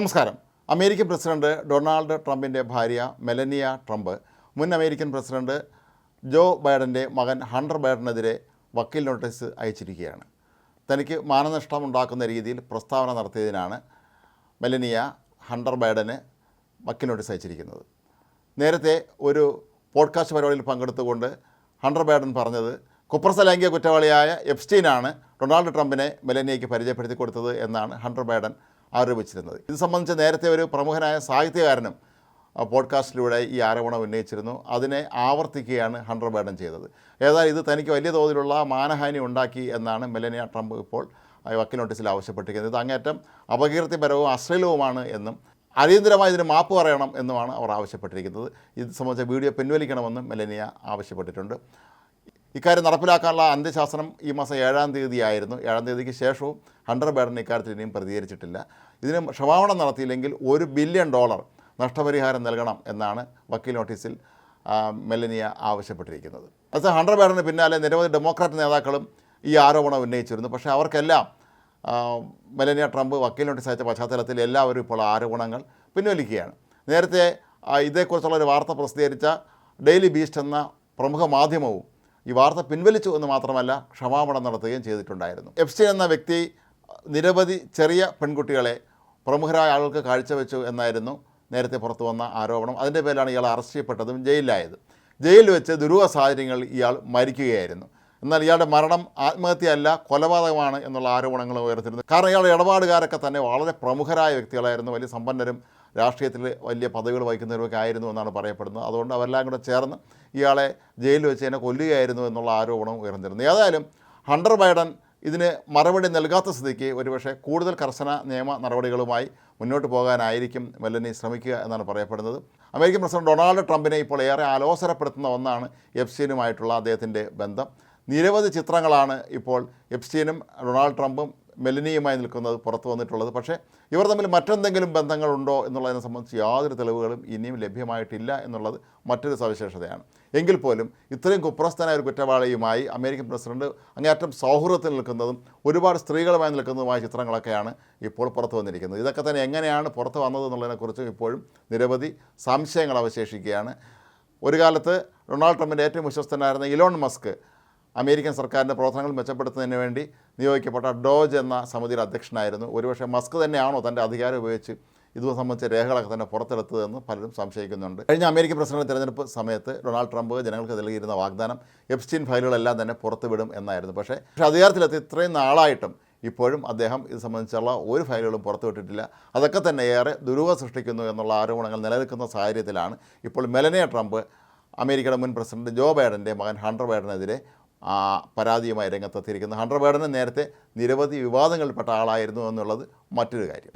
നമസ്കാരം. American president Donald ട്രംപിന്റെ ഭാര്യ മെലനിയ ട്രംപ് മുൻ അമേരിക്കൻ പ്രസിഡന്റ് ജോ ബൈഡന്റെ മകൻ ഹണ്ടർ ബൈഡനെതിരെ വക്കീൽ നോട്ടീസ് അയച്ചിരിക്കുകയാണ്. തനിക്ക് മാനനഷ്ടം ഉണ്ടാക്കുന്ന രീതിയിൽ പ്രസ്താവന നടത്തിയതിനാണ് മെലനിയ ഹണ്ടർ ബൈഡന് വക്കീൽ നോട്ടീസ് അയച്ചിരിക്കുന്നത്. നേരത്തെ ഒരു പോഡ്കാസ്റ്റ് പരിപാടിയിൽ പങ്കെടുത്തുകൊണ്ട് ഹണ്ടർ ബൈഡൻ പറഞ്ഞത് കുപ്രസ ലൈംഗിക കുറ്റവാളിയായ എപ്സ്റ്റീനാണ് ഡൊണാൾഡ് ട്രംപിനെ മെലനിയയ്ക്ക് പരിചയപ്പെടുത്തി കൊടുത്തത് എന്നാണ് ഹണ്ടർ ബൈഡൻ ആരോപിച്ചിരുന്നത്. ഇത് സംബന്ധിച്ച് നേരത്തെ ഒരു പ്രമുഖനായ സാഹിത്യകാരനും പോഡ്കാസ്റ്റിലൂടെ ഈ ആരോപണം ഉന്നയിച്ചിരുന്നു. അതിനെ ആവർത്തിക്കുകയാണ് ഹണ്ടർ ബൈഡൻ ചെയ്തത്. ഏതായാലും ഇത് തനിക്ക് വലിയ തോതിലുള്ള മാനഹാനി ഉണ്ടാക്കി എന്നാണ് മെലനിയ ട്രംപ് ഇപ്പോൾ വക്കീൽ നോട്ടീസിൽ ആവശ്യപ്പെട്ടിരിക്കുന്നത്. ഇത് അങ്ങേറ്റം അപകീർത്തിപരവും അശ്ലീലവുമാണ് എന്നും അടിയന്തരമായി ഇതിന് മാപ്പ് പറയണം എന്നുമാണ് അവർ ആവശ്യപ്പെട്ടിരിക്കുന്നത്. ഇത് സംബന്ധിച്ച വീഡിയോ പിൻവലിക്കണമെന്നും മെലനിയ ആവശ്യപ്പെട്ടിട്ടുണ്ട്. ഇക്കാര്യം നടപ്പിലാക്കാനുള്ള അന്ത്യശാസനം ഈ മാസം ഏഴാം തീയതിയായിരുന്നു. ഏഴാം തീയതിക്ക് ശേഷവും ഹണ്ടർ ബൈഡൻ ഇക്കാര്യത്തിൽ ഇനിയും പ്രതികരിച്ചിട്ടില്ല. ഇതിന് ക്ഷമാപണം നടത്തിയില്ലെങ്കിൽ ഒരു ബില്യൺ ഡോളർ നഷ്ടപരിഹാരം നൽകണം എന്നാണ് വക്കീൽ നോട്ടീസിൽ മെലനിയ ആവശ്യപ്പെട്ടിരിക്കുന്നത്. അത് ഹണ്ടർ ബൈഡന് പിന്നാലെ നിരവധി ഡെമോക്രാറ്റ് നേതാക്കളും ഈ ആരോപണം ഉന്നയിച്ചിരുന്നു. പക്ഷേ അവർക്കെല്ലാം മെലനിയ ട്രംപ് വക്കീൽ നോട്ടീസ് അയച്ച പശ്ചാത്തലത്തിൽ എല്ലാവരും ഇപ്പോൾ ആരോപണങ്ങൾ പിൻവലിക്കുകയാണ്. നേരത്തെ ഇതേക്കുറിച്ചുള്ള ഒരു വാർത്ത പ്രസിദ്ധീകരിച്ച ഡെയിലി ബീസ്റ്റ് എന്ന പ്രമുഖ മാധ്യമവും ഈ വാർത്ത പിൻവലിച്ചു എന്ന് മാത്രമല്ല ക്ഷമാപണം നടത്തുകയും ചെയ്തിട്ടുണ്ടായിരുന്നു. എപ്സ്റ്റീൻ എന്ന വ്യക്തി നിരവധി ചെറിയ പെൺകുട്ടികളെ പ്രമുഖരായ ആളുകൾക്ക് കാഴ്ചവെച്ചു എന്നായിരുന്നു നേരത്തെ പുറത്തു വന്ന ആരോപണം. അതിന്റെ പേരിലാണ് ഇയാൾ അറസ്റ്റ് ചെയ്യപ്പെട്ടതും ജയിലിലായത്. ജയിലിൽ വെച്ച് ദുരൂഹ സാഹചര്യങ്ങളിൽ ഇയാൾ മരിക്കുകയായിരുന്നു. എന്നാൽ ഇയാളുടെ മരണം ആത്മഹത്യയല്ല കൊലപാതകമാണ് എന്നുള്ള ആരോപണങ്ങൾ ഉയർത്തിരുന്നു കാരണം ഇയാളുടെ ഇടപാടുകാരൊക്കെ തന്നെ വളരെ പ്രമുഖരായ വ്യക്തികളായിരുന്നു. വലിയ സമ്പന്നരും രാഷ്ട്രീയത്തിൽ വലിയ പദവികൾ വഹിക്കുന്നവരൊക്കെ ആയിരുന്നു എന്നാണ് പറയപ്പെടുന്നത്. അതുകൊണ്ട് അവരെല്ലാം കൂടെ ചേർന്ന് ഇയാളെ ജയിലിൽ വെച്ച് തന്നെ കൊല്ലുകയായിരുന്നു എന്നുള്ള ആരോപണം ഉയർന്നിരുന്നു. ഏതായാലും ഹണ്ടർ ബൈഡൻ ഇതിന് മറുപടി നൽകാത്ത സ്ഥിതിക്ക് ഒരുപക്ഷെ കൂടുതൽ കർശന നിയമ നടപടികളുമായി മുന്നോട്ട് പോകാനായിരിക്കും മെല്ലനി ശ്രമിക്കുക എന്നാണ് പറയപ്പെടുന്നത്. അമേരിക്കൻ പ്രസിഡന്റ് ഡൊണാൾഡ് ട്രംപിനെ ഇപ്പോൾ ഏറെ ആലോചനപ്പെടുത്തുന്ന ഒന്നാണ് എഫ്സീനുമായിട്ടുള്ള അദ്ദേഹത്തിന്റെ ബന്ധം. നിരവധി ചിത്രങ്ങളാണ് ഇപ്പോൾ എപ്സ്റ്റീനും ഡൊണാൾഡ് ട്രംപും മെലനിയുമായി നിൽക്കുന്നത് പുറത്തു വന്നിട്ടുള്ളത്. പക്ഷേ ഇവർ തമ്മിൽ മറ്റെന്തെങ്കിലും ബന്ധങ്ങളുണ്ടോ എന്നുള്ളതിനെ സംബന്ധിച്ച് യാതൊരു തെളിവുകളും ഇനിയും ലഭ്യമായിട്ടില്ല എന്നുള്ളത് മറ്റൊരു സവിശേഷതയാണ്. എങ്കിൽ പോലും ഇത്രയും കുപ്രസ്ഥനായ ഒരു കുറ്റവാളിയുമായി അമേരിക്കൻ പ്രസിഡന്റ് അങ്ങേയറ്റം സൗഹൃദത്തിൽ നിൽക്കുന്നതും ഒരുപാട് സ്ത്രീകളുമായി നിൽക്കുന്നതുമായ ചിത്രങ്ങളൊക്കെയാണ് ഇപ്പോൾ പുറത്തു വന്നിരിക്കുന്നത്. ഇതൊക്കെ തന്നെ എങ്ങനെയാണ് പുറത്തു വന്നത് എന്നുള്ളതിനെക്കുറിച്ച് ഇപ്പോഴും നിരവധി സംശയങ്ങൾ അവശേഷിക്കുകയാണ്. ഒരു കാലത്ത് ഡൊണാൾഡ് ട്രംപിന്റെ ഏറ്റവും വിശ്വസ്തനായിരുന്ന ഇലോൺ മസ്ക് അമേരിക്കൻ സർക്കാരിന്റെ പ്രവർത്തനങ്ങൾ മെച്ചപ്പെടുത്തുന്നതിന് വേണ്ടി നിയോഗിക്കപ്പെട്ട ഡോജ് എന്ന സമിതിയുടെ അധ്യക്ഷനായിരുന്നു. ഒരുപക്ഷെ മസ്ക് തന്നെയാണോ തന്റെ അധികാരം ഉപയോഗിച്ച് ഇത് സംബന്ധിച്ച രേഖകളൊക്കെ തന്നെ പുറത്തെടുത്തതെന്ന് പലരും സംശയിക്കുന്നുണ്ട്. കഴിഞ്ഞ അമേരിക്കൻ പ്രസിഡന്റ് തെരഞ്ഞെടുപ്പ് സമയത്ത് ഡൊണാൾഡ് ട്രംപ് ജനങ്ങൾക്ക് നൽകിയിരുന്ന വാഗ്ദാനം എപ്സ്റ്റീൻ ഫയലുകളെല്ലാം തന്നെ പുറത്തുവിടും എന്നായിരുന്നു. പക്ഷേ പക്ഷേ അധികാരത്തിലെത്തി ഇത്രയും നാളായിട്ടും ഇപ്പോഴും അദ്ദേഹം ഇത് സംബന്ധിച്ചുള്ള ഒരു ഫയലുകളും പുറത്തുവിട്ടിട്ടില്ല. അതൊക്കെ തന്നെ ഏറെ ദുരൂഹ സൃഷ്ടിക്കുന്നു എന്നുള്ള ആരോപണങ്ങൾ നിലനിൽക്കുന്ന സാഹചര്യത്തിലാണ് ഇപ്പോൾ മെലനിയ ട്രംപ് അമേരിക്കയുടെ മുൻ പ്രസിഡന്റ് ജോ ബൈഡന്റെ മകൻ ഹണ്ടർ ബൈഡനെതിരെ ആ, പരാതിയുമായി രംഗത്തെത്തിയിരിക്കുന്നത് ഹണ്ടർ ബൈഡന് നേരത്തെ നിരവധി വിവാദങ്ങളിൽപ്പെട്ട ആളായിരുന്നു എന്നുള്ളത് മറ്റൊരു കാര്യം.